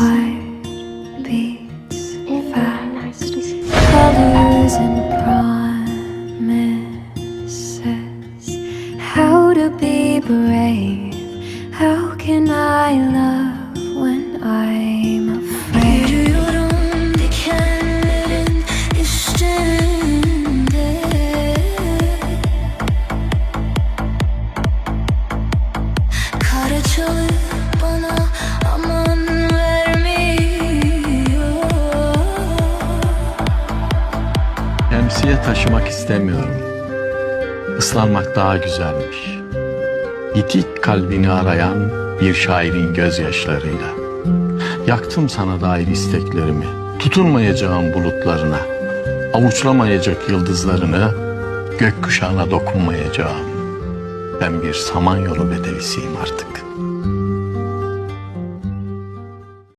heart beats fast. Colors and promises. How to be brave? How can I love when I'm afraid? Şemsiye taşımak istemiyorum. Islanmak daha güzelmiş. Yitik kalbini arayan bir şairin gözyaşlarıyla. Yaktım sana dair isteklerimi. Tutunmayacağım bulutlarına. Avuçlamayacak yıldızlarını. Gökkuşağına dokunmayacağım. Ben bir samanyolu bedevisiyim artık.